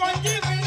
கொஞ்சம்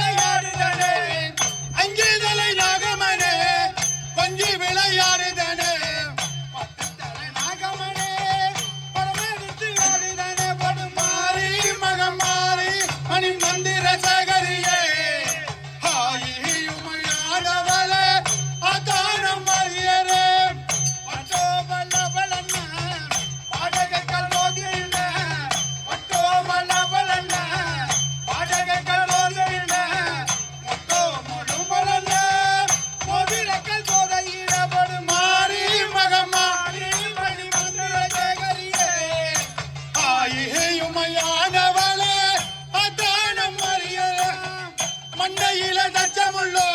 மண்டையில தச்சமுள்ளோ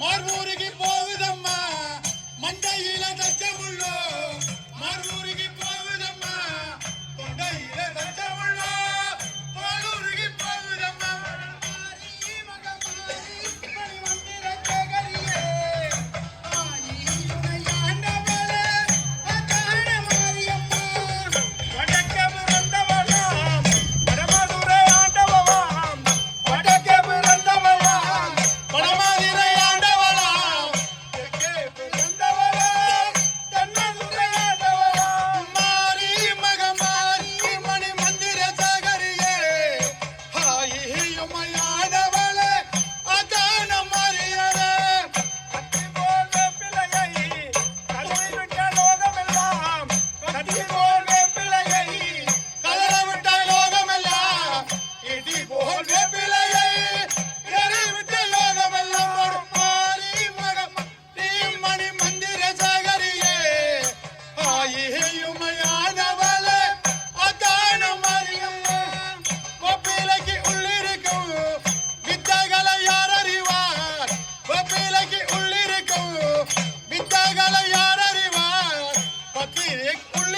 மார்பூருக்கு போகுதம்மா. மண்டையில தச்ச உண்மைகளை யார் அறிவார்? பத்திரிக்குள்